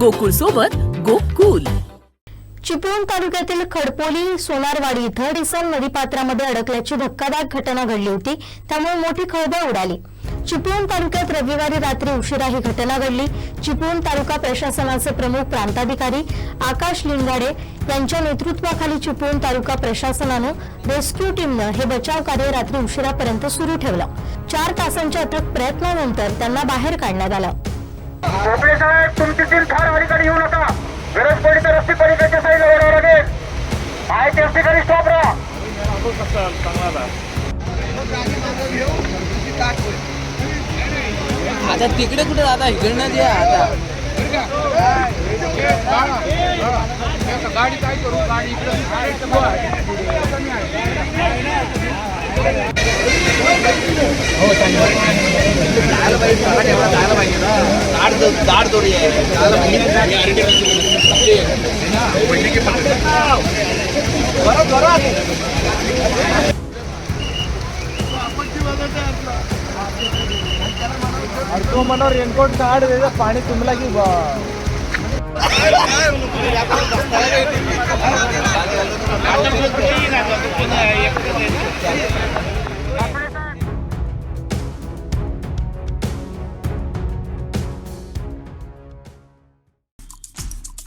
गोकुळ सोबत गोकुल. चिपळूण तालुक्यातील खडपोली सोनारवाडी इथं नदी नदीपात्रामध्ये अडकल्याची धक्कादायक घटना घडली होती त्यामुळे मोठी खळबळ उडाली. चिपळूण तालुक्यात रविवारी रात्री उशिरा ही घटना घडली. चिपळूण तालुका प्रशासनाचे प्रमुख प्रांताधिकारी आकाश लिंगाडे यांच्या नेतृत्वाखाली चिपळूण तालुका प्रशासनानं रेस्क्यू टीमनं हे बचाव कार्य रात्री उशिरापर्यंत सुरू ठेवलं. चार तासांच्या अथक प्रयत्नानंतर त्यांना बाहेर काढण्यात आलं. भोपळे साहेब तुमची टीम फार अलीकडे येऊ नका गरज पडली तर रस्ते पलीकडच्या साईडला वळावं लागेल. आहे त्या ठिकाणी स्टॉप राहा आता तिकडे कुठे आता इकडनं जे आता. दाड दोरी तो मला रेनकोट काढ त्याचं पाणी तुंबला की बा